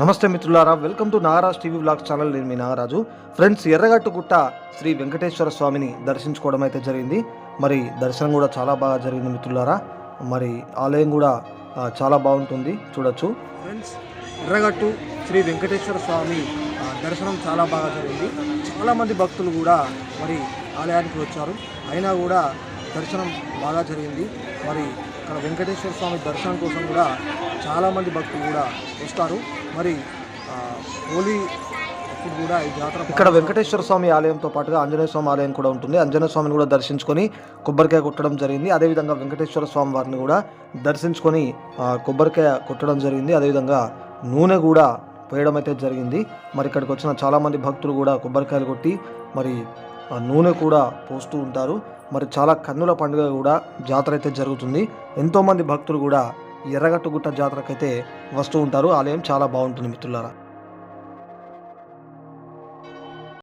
నమస్తే మిత్రులారా welcome to Nagaraj TV blogs channel. నేను మీ నాగరాజు. ఫ్రెండ్స్ ఎర్రగట్టు గుట్ట శ్రీ వెంకటేశ్వర స్వామిని దర్శించుకోవడం అయితే జరిగింది. మరి దర్శనం కూడా చాలా బాగా జరిగింది మిత్రులారా. మరి ఆలయం కూడా చాలా బాగుంటుంది చూడొచ్చు. ఫ్రెండ్స్ ఎర్రగట్టు శ్రీ వెంకటేశ్వర స్వామి దర్శనం చాలా బాగా జరిగింది. చాలామంది భక్తులు కూడా మరి ఆలయానికి వచ్చారు. అయినా కూడా దర్శనం బాగా జరిగింది. మరి ఇక్కడ వెంకటేశ్వర స్వామి దర్శనం కోసం కూడా చాలామంది భక్తులు కూడా వస్తారు. మరి హోలీ అప్పుడు కూడా ఈ జాతర ఇక్కడ వెంకటేశ్వర స్వామి ఆలయంతో పాటుగా ఆంజనేయ స్వామి ఆలయం కూడా ఉంటుంది. ఆంజనేయ స్వామిని కూడా దర్శించుకొని కొబ్బరికాయ కొట్టడం జరిగింది. అదేవిధంగా వెంకటేశ్వర స్వామి వారిని కూడా దర్శించుకొని కొబ్బరికాయ కొట్టడం జరిగింది. అదేవిధంగా నూనె కూడా పోయడం అయితే జరిగింది. మరి ఇక్కడికి వచ్చిన చాలామంది భక్తులు కూడా కొబ్బరికాయలు కొట్టి మరి నూనె కూడా పోస్తూ ఉంటారు. మరి చాలా కన్నుల పండుగ కూడా జాతర అయితే జరుగుతుంది. ఎంతోమంది భక్తులు కూడా ఎర్రగట్టుగుట్ట జాతరకైతే వస్తూ ఉంటారు. ఆలయం చాలా బాగుంటుంది మిత్రులారా.